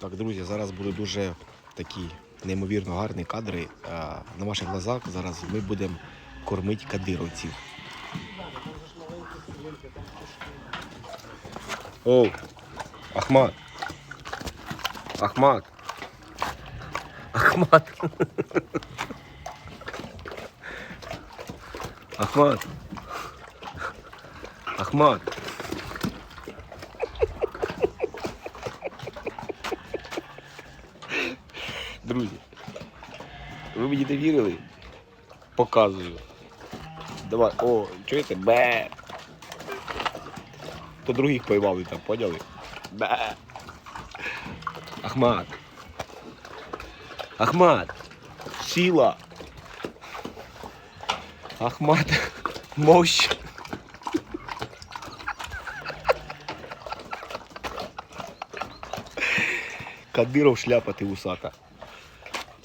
Так, друзі, зараз будуть дуже такі неймовірно гарні кадри. На ваших глазах зараз ми будемо кормити кадировців. Оу, Ахмат. Ахмат. Ахмат. Ахмат. Ахмат. Друзі, ви мені не вірили? Показую. Давай, о, чуєте? Бе. То других поймали там, поняли? Бе. Ахмат. Ахмат. Сила. Ахмат. Мощь. Кадиров шляпа ти усака.